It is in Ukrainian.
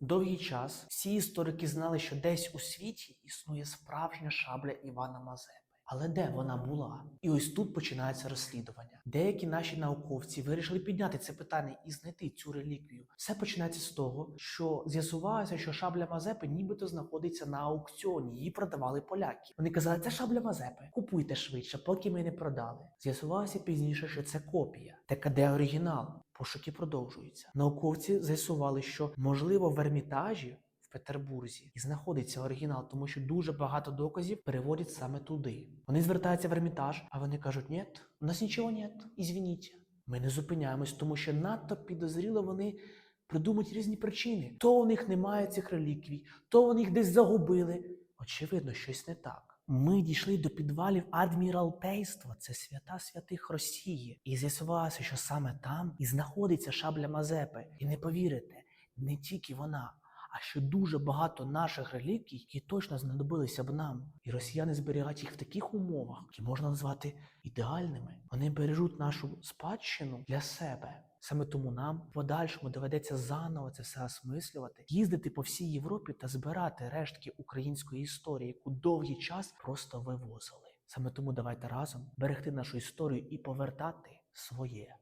Довгий час всі історики знали, що десь у світі існує справжня шабля Івана Мазепи. Але де вона була? І ось тут починається розслідування. Деякі наші науковці вирішили підняти це питання і знайти цю реліквію. Все починається з того, що з'ясувалося, що шабля Мазепи нібито знаходиться на аукціоні. Її продавали поляки. Вони казали, це шабля Мазепи. Купуйте швидше, поки ми не продали. З'ясувалося пізніше, що це копія. Так а де оригінал? Пошуки продовжуються. Науковці з'ясували, що можливо в Ермітажі Петербурзі і знаходиться оригінал, тому що дуже багато доказів переводять саме туди. Вони звертаються в Ермітаж, а вони кажуть: ні, у нас нічого нет, ізвініть. Ми не зупиняємось, тому що надто підозріло вони придумують різні причини. То у них немає цих реліквій, то вони їх десь загубили. Очевидно, щось не так. Ми дійшли до підвалів адміралтейства, це свята святих Росії, і з'ясувалося, що саме там і знаходиться шабля Мазепи. І не повірите, не тільки вона, а ще дуже багато наших реліквій, які точно знадобилися б нам. І росіяни зберігають їх в таких умовах, які можна назвати ідеальними. Вони бережуть нашу спадщину для себе. Саме тому нам в подальшому доведеться заново це все осмислювати, їздити по всій Європі та збирати рештки української історії, яку довгий час просто вивозили. Саме тому давайте разом берегти нашу історію і повертати своє.